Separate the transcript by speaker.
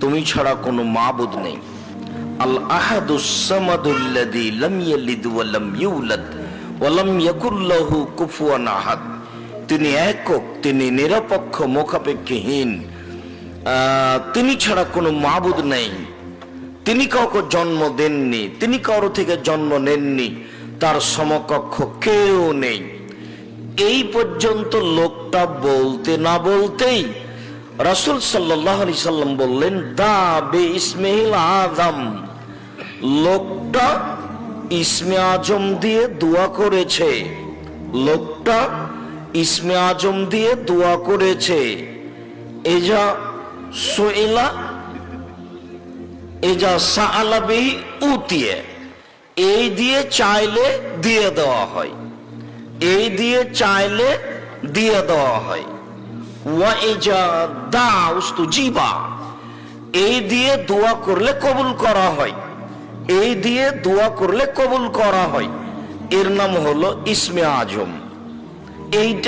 Speaker 1: তুমি ছাড়া কোনো মাবুদ নেই। আল তিনি একক, তিনি নিরপেক্ষ, মুখাপেক্ষীহীন। তিনি ছাড়া কোনো মাবুদ নেই। তিনি কাউকে জন্ম দেননি, তিনি কারও থেকে জন্ম নেননি। তার সমকক্ষ কেউ নেই। এই পর্যন্ত লোকটা বলতে না বলতেই রাসূল সাল্লাহ সাল্লাম বললেন, দা বে ইসমাইল আদম লোকটা ইসমে আজম দিয়ে দোয়া করেছে। লোকটা ইসমে আজম দিয়ে দোয়া করেছে। এজা সোয়েলা এজা সালাবি উতিয়ে। এই দিয়ে চাইলে দিয়ে দেওয়া হয়। এই দিয়ে চাইলে দিয়ে দেওয়া হয়। জিবা এই দিয়ে দোয়া করলে কবুল করা হয়। এই দিয়ে দোয়া করলে কবুল করা হয়। এর নাম হলো ইসমে আজম। এইটা